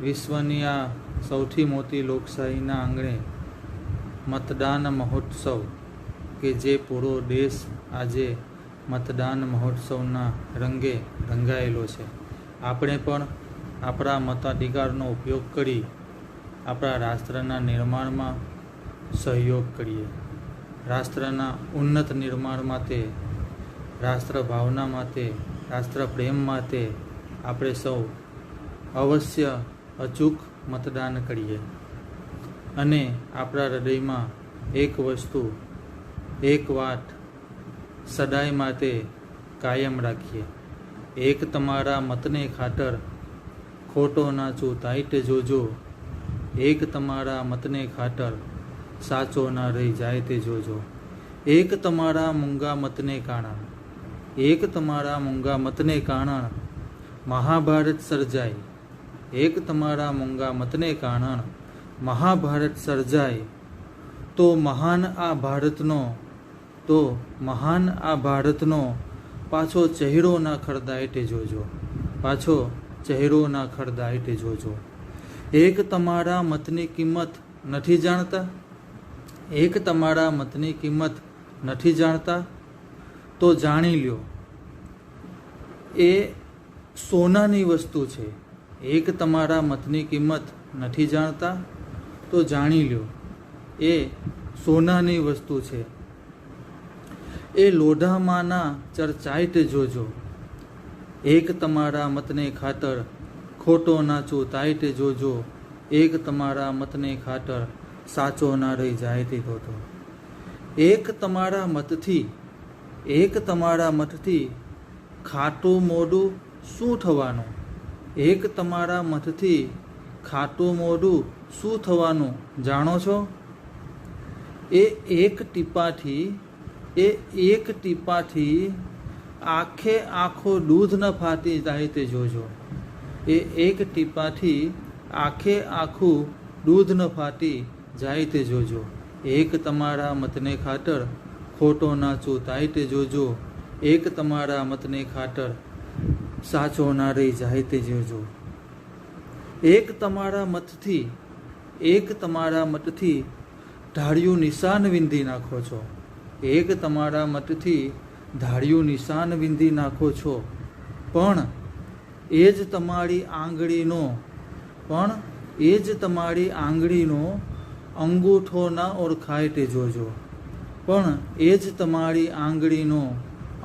વિશ્વની આ સૌથી મોટી લોકશાહીના આંગણે મતદાન મહોત્સવ કે જે પૂરો દેશ આજે મતદાન મહોત્સવના રંગે રંગાયેલો છે. આપણે પણ આપણા મતાધિકારનો ઉપયોગ કરી આપણા રાષ્ટ્રના નિર્માણમાં સહયોગ કરીએ. રાષ્ટ્રના ઉન્નત નિર્માણ માટે રાષ્ટ્ર ભાવના માટે રાષ્ટ્ર પ્રેમ માટે આપણે સૌ અવશ્ય અચૂક મતદાન કરીએ. અને આપણા હૃદયમાં એક વસ્તુ, એક વાત સદાય માટે કાયમ રાખીએ. એક તમારા મતને ખાતર ખોટો ના તાઈટ જોજો. એક તમારા મતને ખાતર સાચો ના રહી જાય તે જોજો. એક તમારા મૂંગા મતને કારણે, એક તમારા મૂંગા મતને કારણે મહાભારત સર્જાય. એક તમારા મૂંગા મતને કારણ મહાભારત સર્જાય. તો મહાન આ ભારતનો, તો મહાન આ ભારતનો પાછો ચહેરો ના ખરદાયટે જોજો. પાછો ચહેરો ના ખરદાયટે જોજો. એક તમારા મતની કિંમત નથી જાણતા? એક તમારા મતની કિંમત નથી જાણતા? તો જાણી લ્યો. એ સોનાની વસ્તુ છે. એક તમારા મતની કિંમત નથી જાણતા, તો જાણી લ્યો. એ સોનાની વસ્તુ છે. એ લોઢામાંના ચર્ચાઈટ જોજો. એક તમારા મતને ખાતર ખોટો નાચું તાઈટ જોજો. એક તમારા મતને ખાતર સાચો ના રહી જાય તે જોજો એક તમારા મતથી, એક તમારા મતથી ખાટું મોડું શું થવાનું? એક તમારા મતથી ખાટું મોઢું શું થવાનું જાણો છો? એ એક ટીપાથી, એ એક ટીપાથી આખે આખો દૂધ ન ફાટી જાય તે જોજો. એ એક ટીપાથી આખે આખું દૂધ ન ફાટી જાય તે જોજો. એક તમારા મતને ખાતર ખોટો ના ચૂતાય તે જોજો. એક તમારા મતને ખાતર સાચો ના રહી જાય તે જોજો એક તમારા મતથી, એક તમારા મતથી ઢાળિયું નિશાન વિંધી નાખો છો. એક તમારા મતથી ધાળિયું નિશાન વિંધી નાખો છો. પણ એ જ તમારી આંગળીનો, પણ એ જ તમારી આંગળીનો અંગૂઠો ના ઓળખાય તે જોજો પણ એ જ તમારી આંગળીનો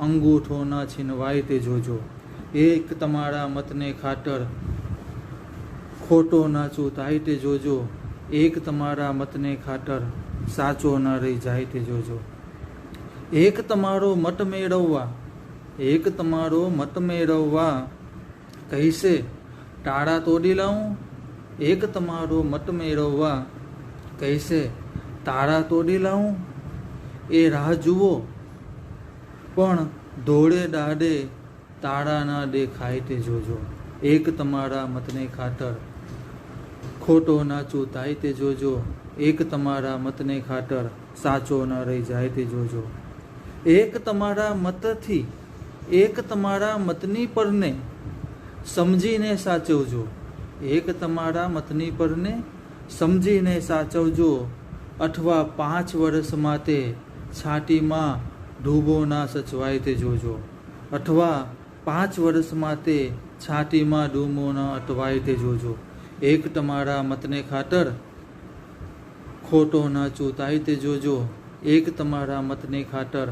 અંગૂઠો ના છીનવાય તે જોજો એક તમારા મતને ખાતર ખોટો નાચો થાય તે જોજો. એક તમારા મતને ખાતર સાચો ન રહી જાય તે જોજો. એક તમારો મત મેળવવા, એક તમારો મત મેળવવા કહીશે, ટાળા તોડી લાવું એક તમારો મત મેળવવા કહીશે તાળા તોડી લાવું એ રાહ જુઓ. પણ ધોળે દાડે તાળા ના દેખાય તે જોજો. એક તમારા મતને ખાતર, ખોટો ના ચૂતાય તે જોજો. એક તમારા મતને ખાતર, સાચો ન રહી જાય તે જોજો. એક તમારા મતથી, એક તમારા મતની પરને સમજીને સાચવજો. એક તમારા મતની પરને સમજીને સાચવજો. અથવા પાંચ વર્ષ માટે છાતીમાં ડૂબો ના સચવાય તે જોજો. અથવા પાંચ વર્ષ માટે છાતીમાં ડૂમો ન અટવાય તે જોજો. એક તમારા મતને ખાતર ખોટો ન ચૂતાય તે જોજો. એક તમારા મતને ખાતર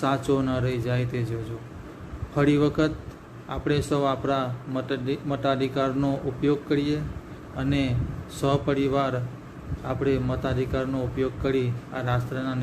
સાચો ન રહી જાય તે જોજો. ફરી વખત આપણે સૌ આપણા મત મતાધિકારનો ઉપયોગ કરીએ અને સહપરિવાર આપણે મતાધિકારનો ઉપયોગ કરી આ રાષ્ટ્રના